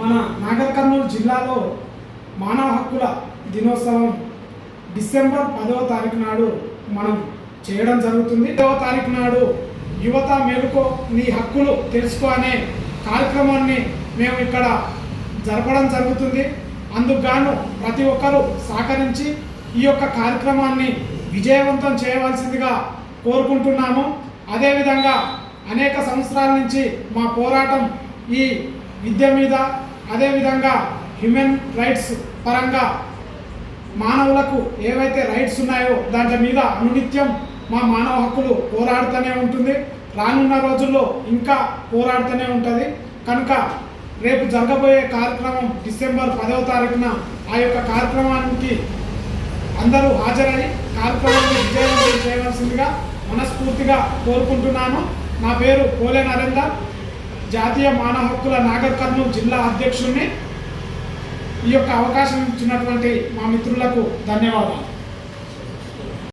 మన నాగర్ కర్నూలు జిల్లాలో మానవ హక్కుల దినోత్సవం డిసెంబర్ పదవ తారీఖు నాడు మనం చేయడం జరుగుతుంది. పదవ తారీఖు నాడు యువత మేలుకో నీ హక్కులు తెలుసుకో అనే కార్యక్రమాన్ని మేము ఇక్కడ జరపడం జరుగుతుంది. అందుకుగాను ప్రతి ఒక్కరూ సహకరించి ఈ యొక్క కార్యక్రమాన్ని విజయవంతం చేయవలసిందిగా కోరుకుంటున్నాము. అదేవిధంగా అనేక సంవత్సరాల నుంచి మా పోరాటం ఈ విద్య మీద అదేవిధంగా హ్యూమన్ రైట్స్ పరంగా మానవులకు ఏవైతే రైట్స్ ఉన్నాయో దాని మీద అనునిత్యం మా మానవ హక్కులు పోరాడుతూనే ఉంటుంది. రానున్న రోజుల్లో ఇంకా పోరాడుతూనే ఉంటుంది. కనుక రేపు జరగబోయే కార్యక్రమం డిసెంబర్ పదవ తారీఖున ఆ యొక్క కార్యక్రమానికి అందరూ హాజరై కార్యక్రమాన్ని విజయవంతం చేయవలసిందిగా మనస్ఫూర్తిగా కోరుకుంటున్నాను. నా పేరు పోలే నరేందర్. జాతీయ మానవ హక్కుల నాగర్ కర్నూలు జిల్లా అధ్యక్షుడిని ఈ యొక్క అవకాశం ఇచ్చినటువంటి మా మిత్రులకు ధన్యవాదాలు.